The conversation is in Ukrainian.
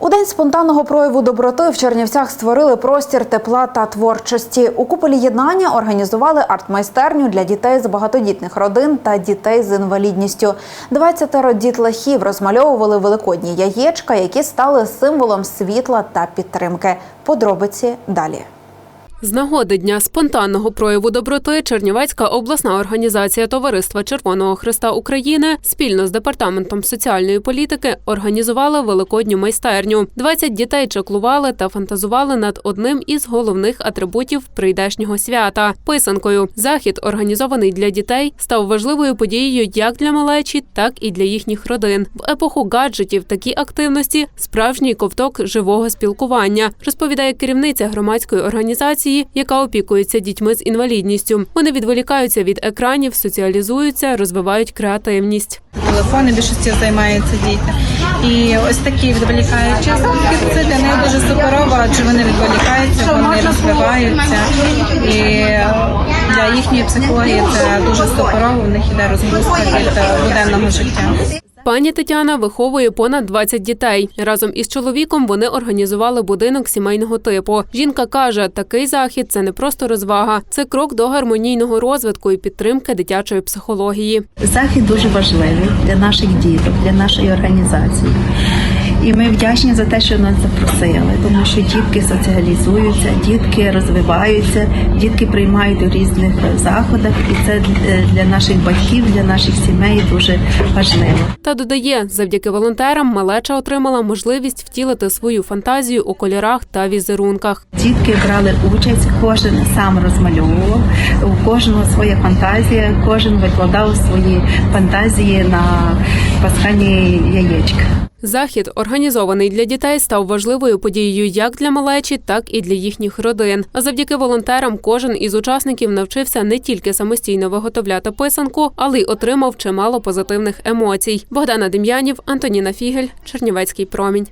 У день спонтанного прояву доброти в Чернівцях створили простір тепла та творчості. У куполі єднання організували арт-майстерню для дітей з багатодітних родин та дітей з інвалідністю. 20 дітлахів розмальовували великодні яєчка, які стали символом світла та підтримки. Подробиці далі. З нагоди дня спонтанного прояву доброти Чернівецька обласна організація Товариства Червоного Христа України спільно з департаментом соціальної політики організувала великодню майстерню. 20 дітей чаклували та фантазували над одним із головних атрибутів прийдешнього свята писанкою. Захід, організований для дітей, став важливою подією як для малечі, так і для їхніх родин. В епоху гаджетів такі активності справжній ковток живого спілкування, розповідає керівниця громадської організації, яка опікується дітьми з інвалідністю. Вони відволікаються від екранів, соціалізуються, розвивають креативність. телефони більшості займаються діти. І ось такі відволікаючі заходи, це для них дуже суперово, адже вони відволікаються, вони розвиваються. І для їхньої психології це дуже суперово, у них іде розгрузка від е, буденного життя. Пані Тетяна виховує понад 20 дітей. Разом із чоловіком вони організували будинок сімейного типу. Жінка каже, такий захід це не просто розвага, це крок до гармонійного розвитку і підтримки дитячої психології. Захід дуже важливий для наших діток, для нашої організації. І ми вдячні за те, що нас запросили, тому що дітки соціалізуються, дітки розвиваються, дітки приймають у різних заходах, і це е, для наших батьків, для наших сімей дуже важливо. Та додає, завдяки волонтерам малеча отримала можливість втілити свою фантазію у кольорах та візерунках. Дітки брали участь, кожен сам розмальовував, у кожного своя фантазія, кожен викладав свої фантазії на пасхальні яєчка. Захід, організований для дітей, став важливою подією як для малечі, так і для їхніх родин. А завдяки волонтерам кожен із учасників навчився не тільки самостійно виготовляти писанку, але й отримав чимало позитивних емоцій. Богдана Дем'янів, Антоніна Фігель, Чернівецький промінь.